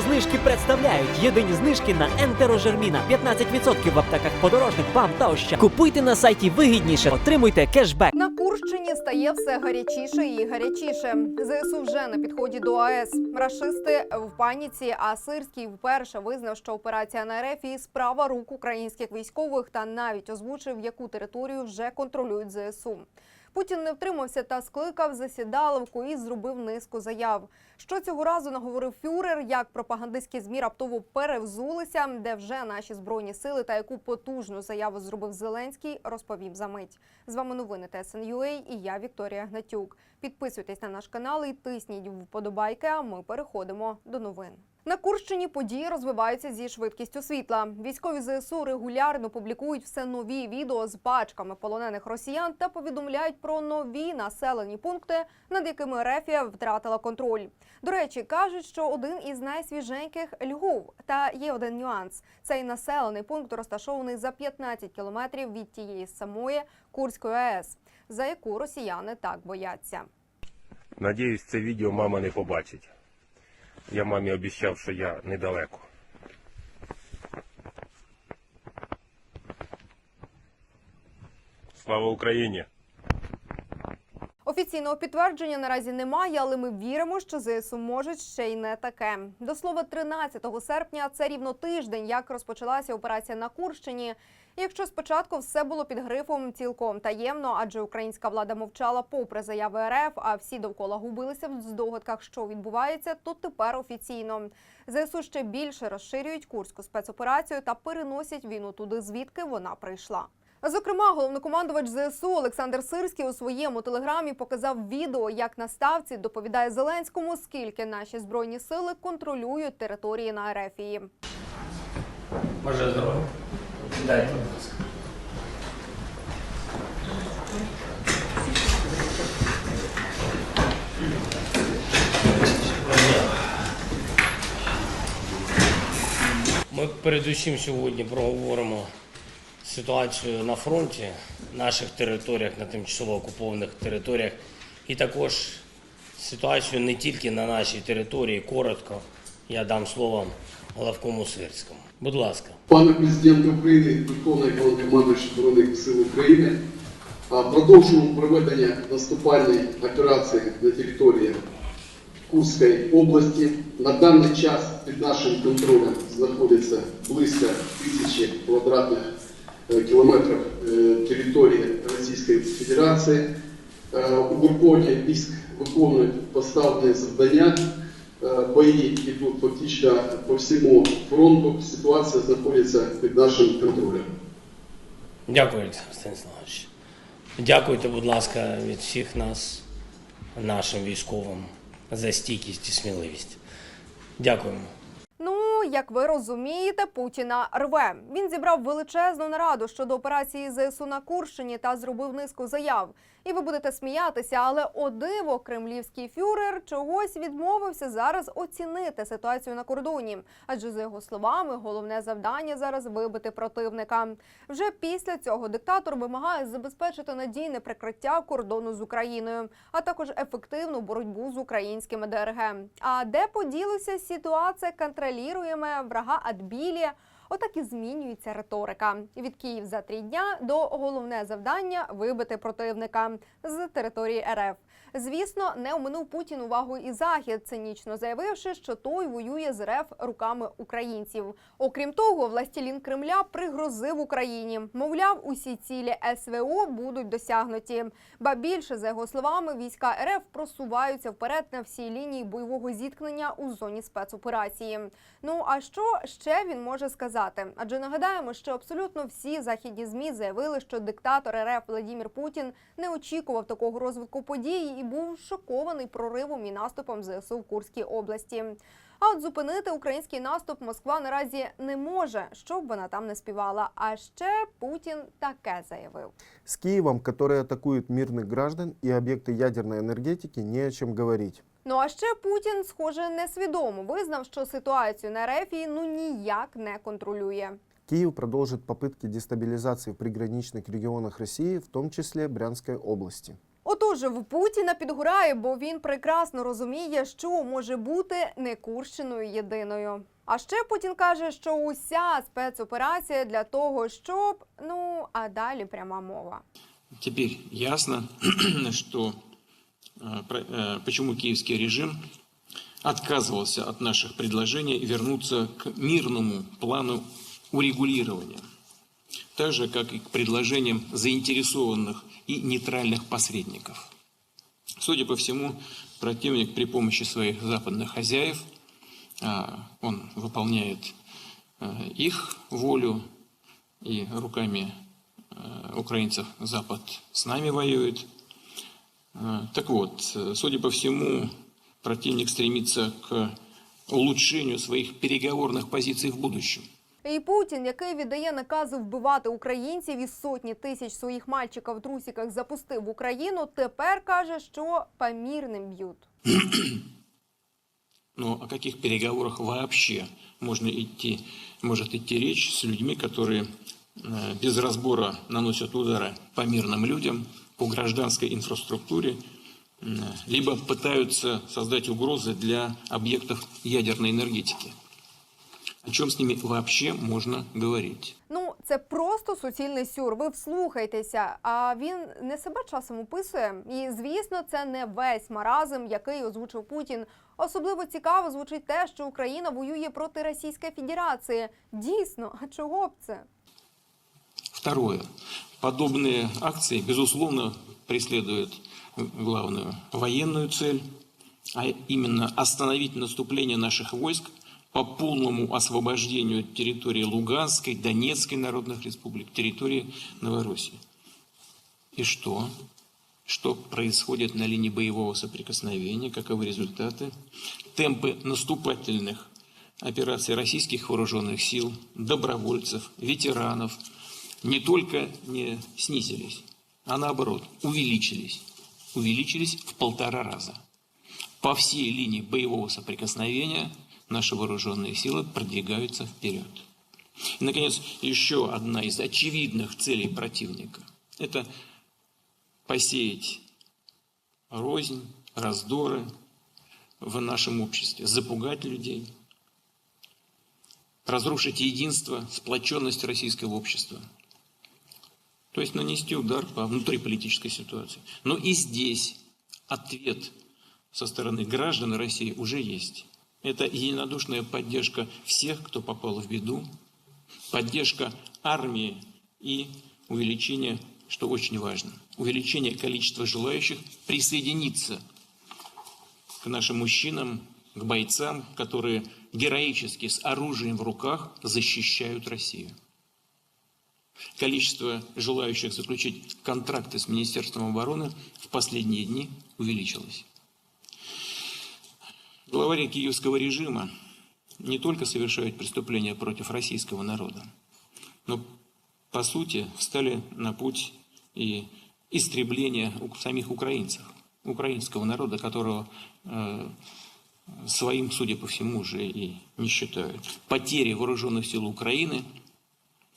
Знижки представляють єдині знижки на ентерожерміна. 15% в аптеках подорожник, ПАМ та оща. Купуйте на сайті вигідніше, отримуйте кешбек. На Курщині стає все гарячіше і гарячіше. ЗСУ вже на підході до АЕС. Рашисти в паніці, а Сирський вперше визнав, що операція на РФ – справа рук українських військових та навіть озвучив, яку територію вже контролюють ЗСУ. Путін не втримався та скликав засідаловку і зробив низку заяв. Що цього разу наговорив фюрер, як пропагандистські змі раптово перевзулися, де вже наші збройні сили та яку потужну заяву зробив Зеленський, розповім за мить. З вами новини ТСНЮА і я Вікторія Гнатюк. Підписуйтесь на наш канал і тисніть вподобайки. А ми переходимо до новин. На Курщині події розвиваються зі швидкістю світла. Військові ЗСУ регулярно публікують все нові відео з пачками полонених росіян та повідомляють про нові населені пункти, над якими Рефія втратила контроль. До речі, кажуть, що один із найсвіженьких Львов. Та є один нюанс: цей населений пункт розташований за 15 кілометрів від тієї самої Курської АЕС, за яку росіяни так бояться. Надіюсь, це відео мама не побачить. Я мамі обіцяв, що я недалеко. Слава Україні! Офіційного підтвердження наразі немає, але ми віримо, що ЗСУ можуть ще й не таке. До слова, 13 серпня це рівно тиждень, як розпочалася операція на Курщині. Якщо спочатку все було під грифом цілком таємно, адже українська влада мовчала попри заяви РФ, а всі довкола губилися в здогадках, що відбувається, то тепер офіційно ЗСУ ще більше розширюють курську спецоперацію та переносять війну туди, звідки вона прийшла. Зокрема, головнокомандувач ЗСУ Олександр Сирський у своєму телеграмі показав відео, як на ставці доповідає Зеленському, скільки наші збройні сили контролюють території на Ерефії. Бажаю здоров'я. Дайте, будь ласка. Ми передусім сьогодні проговоримо ситуацію на фронті, наших територіях, на тимчасово окупованих територіях, і також ситуацію не тільки на нашій території. Коротко я дам слово Головкому Сирському. Будь ласка. Пане президент України, Верховний Головнокомандуючий Збройних сил України, продовжуємо проведення наступальної операції на території Курської області. На даний час під нашим контролем знаходиться близько тисячі квадратних е, кілометрів е, території Російської Федерації. Е, Угруповання військ виконують поставлені завдання. Бої йдуть фактично по всьому фронту. Ситуація знаходиться під нашим контролем. Дякую, Станіславович. Дякуйте, будь ласка, від всіх нас, нашим військовим, за стійкість і сміливість. Дякуємо. Як ви розумієте, Путіна рве. Він зібрав величезну нараду щодо операції ЗСУ на Курщині та зробив низку заяв. І ви будете сміятися, але о диво, кремлівський фюрер чогось відмовився зараз оцінити ситуацію на кордоні. Адже за його словами, головне завдання зараз вибити противника. Вже після цього диктатор вимагає забезпечити надійне прикриття кордону з Україною, а також ефективну боротьбу з українськими ДРГ. А де поділася ситуація контролюємо врага Адбілія? Отак і змінюється риторика. Від Київ за три дня до головне завдання вибити противника з території РФ. Звісно, не оминув Путін увагу і захід, цинічно заявивши, що той воює з РФ руками українців. Окрім того, властілін Кремля пригрозив Україні. Мовляв, усі цілі СВО будуть досягнуті. Ба більше за його словами, війська РФ просуваються вперед на всій лінії бойового зіткнення у зоні спецоперації. Ну а що ще він може сказати? Адже нагадаємо, що абсолютно всі західні змі заявили, що диктатор РФ Владімір Путін не очікував такого розвитку подій і був шокований проривом і наступом ЗСУ в Курській області. А от зупинити український наступ Москва наразі не може, щоб вона там не співала. А ще Путін таке заявив. С Киевом, который атакует мирных граждан и объекты ядерной энергетики, не о чем говорить. Ну а ще Путін, схоже, несвідомо визнав, що ситуацію на Рефії ну ніяк не контролює. Киев продолжит попытки дестабилизации в приграничных регионах России, в том числе Брянской области. Отож, в Путіна підгорає, бо він прекрасно розуміє, що може бути не Курщиною єдиною. А ще Путін каже, що уся спецоперація для того, щоб ну а далі пряма мова. Теперь ясно, что э, про- э, почему киевский режим отказывался от наших предложений вернуться к мирному плану урегулирования, Так же, как и к предложениям заинтересованных и нейтральных посредников. Судя по всему, противник при помощи своих западных хозяев, а, он выполняет э, их волю и руками э, украинцев Запад с нами воюет. Так вот, судя по всему, противник стремится к улучшению своих переговорных позиций в будущем. І Путін, який віддає накази вбивати українців і сотні тисяч своїх мальчиків в трусиках запустив в Україну, тепер каже, що по мирним б'ють. Но о каких переговорах вообще можно идти, может идти речь с людьми, которые э, без разбора наносят удары по мирным людям, по гражданской инфраструктуре, э, либо пытаются создать угрозы для объектов ядерной энергетики? О чем с ними вообще можно говорить? Ну, це просто суцільний сюр. Ви вслухайтеся. А він не себе часом описує. І звісно, це не весь маразм, який озвучив Путін. Особливо цікаво звучить те, що Україна воює проти Російської Федерації. Дійсно, а чого б це? Второе. Подобные акции, безусловно, преследуют главную военную цель, а именно остановить наступление наших войск по полному освобождению территории Луганской, Донецкой народных республик, территории Новороссии. И что? Что происходит на линии боевого соприкосновения? Каковы результаты? Темпы наступательных операций российских вооруженных сил, добровольцев, ветеранов не только не снизились, а наоборот увеличились. Увеличились в полтора раза. По всей линии боевого соприкосновения наши вооруженные силы продвигаются вперед. И, наконец, еще одна из очевидных целей противника – это посеять рознь, раздоры в нашем обществе, запугать людей, разрушить единство, сплоченность российского общества. То есть нанести удар по внутриполитической ситуации. Но и здесь ответ со стороны граждан России уже есть. Это единодушная поддержка всех, кто попал в беду, поддержка армии и увеличение, что очень важно, увеличение количества желающих присоединиться к нашим мужчинам, к бойцам, которые героически с оружием в руках защищают Россию. Количество желающих заключить контракты с Министерством обороны в последние дни увеличилось. Главари киевского режима не только совершают преступления против российского народа, но по сути встали на путь и истребления самих украинцев, украинского народа, которого э, своим, судя по всему, уже и не считают. Потери вооруженных сил Украины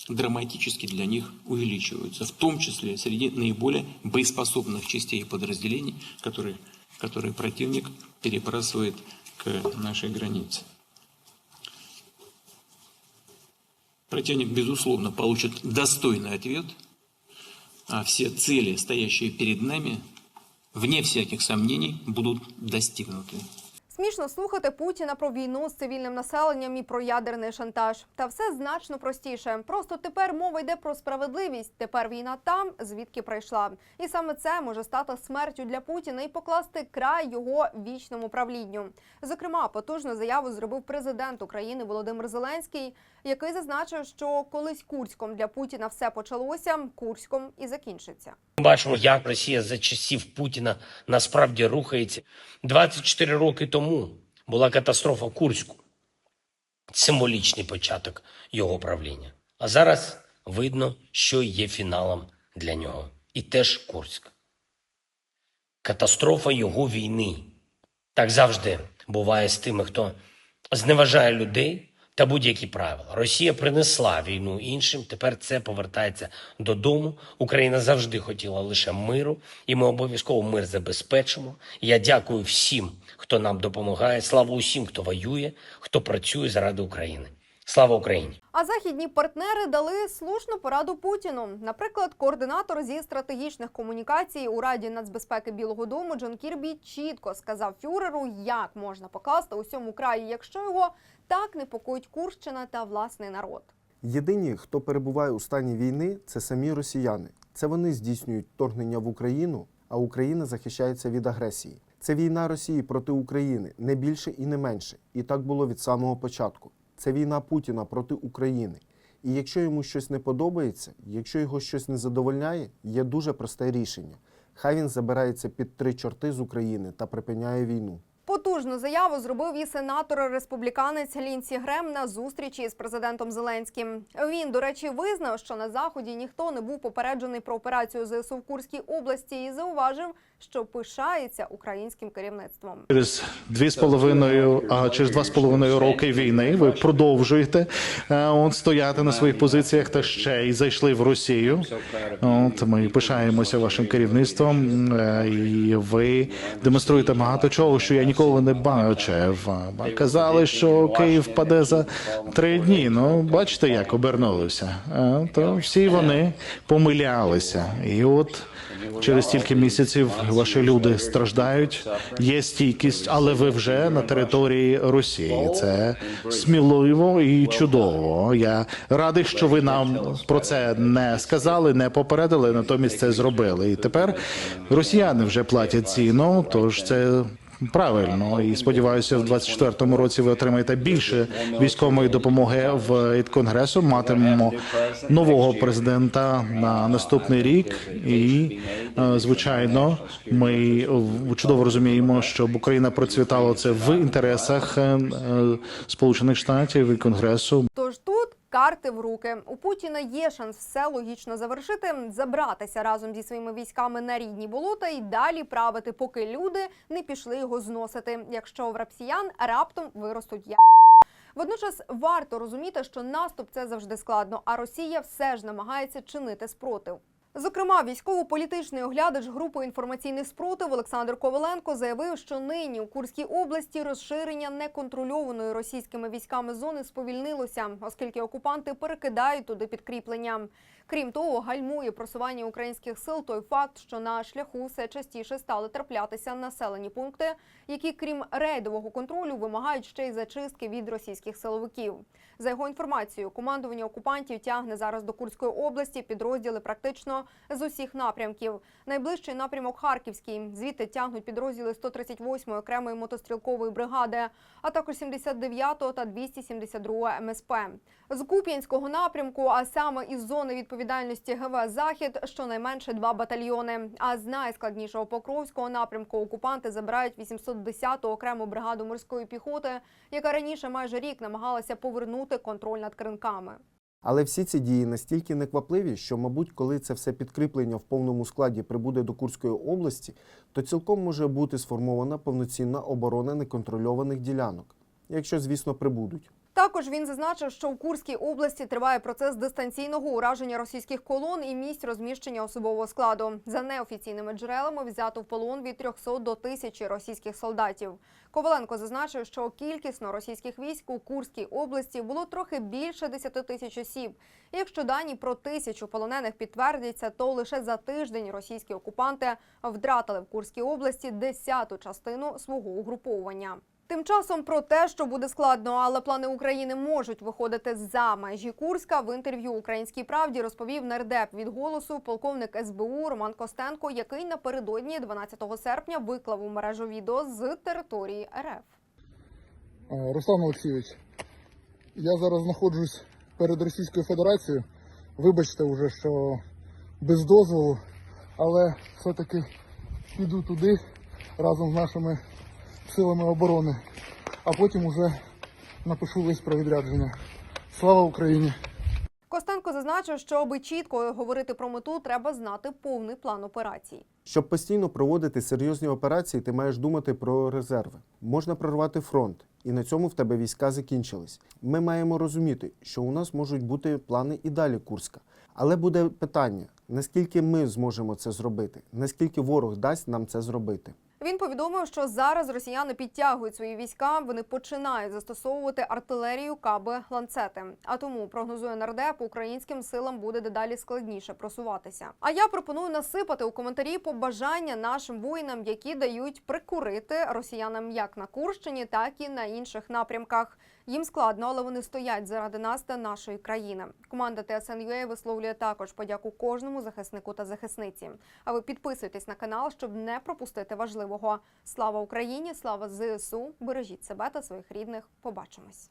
драматически для них увеличиваются, в том числе среди наиболее боеспособных частей и подразделений, которые, которые противник перебрасывает к нашей границе. Противник, безусловно, получит достойный ответ, а все цели, стоящие перед нами, вне всяких сомнений, будут достигнуты. Смішно слухати Путіна про війну з цивільним населенням і про ядерний шантаж. Та все значно простіше. Просто тепер мова йде про справедливість. Тепер війна там, звідки прийшла. І саме це може стати смертю для Путіна і покласти край його вічному правлінню. Зокрема, потужну заяву зробив президент України Володимир Зеленський, який зазначив, що колись Курськом для Путіна все почалося, Курськом і закінчиться. Бачимо, як Росія за часів Путіна насправді рухається. 24 роки тому була катастрофа Курську. Символічний початок його правління. А зараз видно, що є фіналом для нього. І теж Курськ. Катастрофа його війни. Так завжди буває з тими, хто зневажає людей, та будь-які правила. Росія принесла війну іншим. Тепер це повертається додому. Україна завжди хотіла лише миру, і ми обов'язково мир забезпечимо. Я дякую всім, хто нам допомагає. Слава усім, хто воює, хто працює заради України. Слава Україні! А західні партнери дали слушну пораду Путіну. Наприклад, координатор зі стратегічних комунікацій у Раді нацбезпеки Білого Дому Джон Кірбі чітко сказав фюреру, як можна покласти усьому краї, якщо його так непокоїть Курщина та власний народ. Єдині, хто перебуває у стані війни, це самі росіяни. Це вони здійснюють вторгнення в Україну, а Україна захищається від агресії. Це війна Росії проти України не більше і не менше. І так було від самого початку. Це війна Путіна проти України. І якщо йому щось не подобається, якщо його щось не задовольняє, є дуже просте рішення. Хай він забирається під три чорти з України та припиняє війну. Потужну заяву зробив і сенатор-республіканець Лінсі Грем на зустрічі з президентом Зеленським. Він, до речі, визнав, що на заході ніхто не був попереджений про операцію ЗСУ в Курській області і зауважив, що пишається українським керівництвом. Через дві з половиною, а через два з половиною роки війни ви продовжуєте е, от, стояти на своїх позиціях та ще й зайшли в Росію. От ми пишаємося вашим керівництвом, е, і ви демонструєте багато чого, що я ніколи не бачив. Казали, що Київ паде за три дні. Ну бачите, як обернулося. Е, То всі вони помилялися, і от. Через стільки місяців ваші люди страждають. Є стійкість, але ви вже на території Росії. Це сміливо і чудово. Я радий, що ви нам про це не сказали, не попередили, натомість це зробили. І тепер росіяни вже платять ціну. Тож це. Правильно, і сподіваюся, в 24-му році ви отримаєте більше військової допомоги в конгресу. Матимемо нового президента на наступний рік, і е, звичайно, ми чудово розуміємо, щоб Україна процвітала це в інтересах е, е, Сполучених Штатів і конгресу. Тож карти в руки. У Путіна є шанс все логічно завершити, забратися разом зі своїми військами на рідні болота і далі правити, поки люди не пішли його зносити. Якщо в рапсіян раптом виростуть я. Водночас варто розуміти, що наступ це завжди складно, а Росія все ж намагається чинити спротив. Зокрема, військово-політичний оглядач групи інформаційний спротив Олександр Коваленко заявив, що нині у Курській області розширення неконтрольованої російськими військами зони сповільнилося, оскільки окупанти перекидають туди підкріплення. Крім того, гальмує просування українських сил той факт, що на шляху все частіше стали траплятися населені пункти, які, крім рейдового контролю, вимагають ще й зачистки від російських силовиків. За його інформацією, командування окупантів тягне зараз до Курської області підрозділи практично з усіх напрямків. Найближчий напрямок Харківський. Звідти тягнуть підрозділи 138-ї окремої мотострілкової бригади, а також 79-го та 272-го МСП. З Куп'янського напрямку, а саме із зони відповідальності ГВ Захід, щонайменше два батальйони. А з найскладнішого Покровського напрямку окупанти забирають 810-ту окрему бригаду морської піхоти, яка раніше майже рік намагалася повернути контроль над кринками. Але всі ці дії настільки неквапливі, що, мабуть, коли це все підкріплення в повному складі прибуде до Курської області, то цілком може бути сформована повноцінна оборона неконтрольованих ділянок, якщо, звісно, прибудуть. Також він зазначив, що у Курській області триває процес дистанційного ураження російських колон і місць розміщення особового складу. За неофіційними джерелами взято в полон від 300 до 1000 російських солдатів. Коваленко зазначив, що кількісно російських військ у Курській області було трохи більше 10 тисяч осіб. Якщо дані про тисячу полонених підтвердяться, то лише за тиждень російські окупанти втратили в Курській області десяту частину свого угруповування. Тим часом про те, що буде складно, але плани України можуть виходити за межі Курська. В інтерв'ю Українській правді розповів нардеп від голосу полковник СБУ Роман Костенко, який напередодні 12 серпня виклав у мережу відео з території РФ. Руслан Олексійович, я зараз знаходжусь перед Російською Федерацією. Вибачте вже, що без дозволу, але все-таки піду туди разом з нашими силами оборони, а потім уже напишу лист про відрядження. Слава Україні! Костенко зазначив, що аби чітко говорити про мету, треба знати повний план операції. Щоб постійно проводити серйозні операції, ти маєш думати про резерви. Можна прорвати фронт, і на цьому в тебе війська закінчились. Ми маємо розуміти, що у нас можуть бути плани і далі Курська. Але буде питання: наскільки ми зможемо це зробити, наскільки ворог дасть нам це зробити. Він повідомив, що зараз росіяни підтягують свої війська. Вони починають застосовувати артилерію, каби, ланцети. А тому прогнозує нардеп, українським силам буде дедалі складніше просуватися. А я пропоную насипати у коментарі побажання нашим воїнам, які дають прикурити росіянам як на Курщині, так і на інших напрямках. Їм складно, але вони стоять заради нас та нашої країни. Команда ТСНЮА висловлює також подяку кожному захиснику та захисниці. А ви підписуйтесь на канал, щоб не пропустити важливого. Слава Україні! Слава ЗСУ! Бережіть себе та своїх рідних. Побачимось.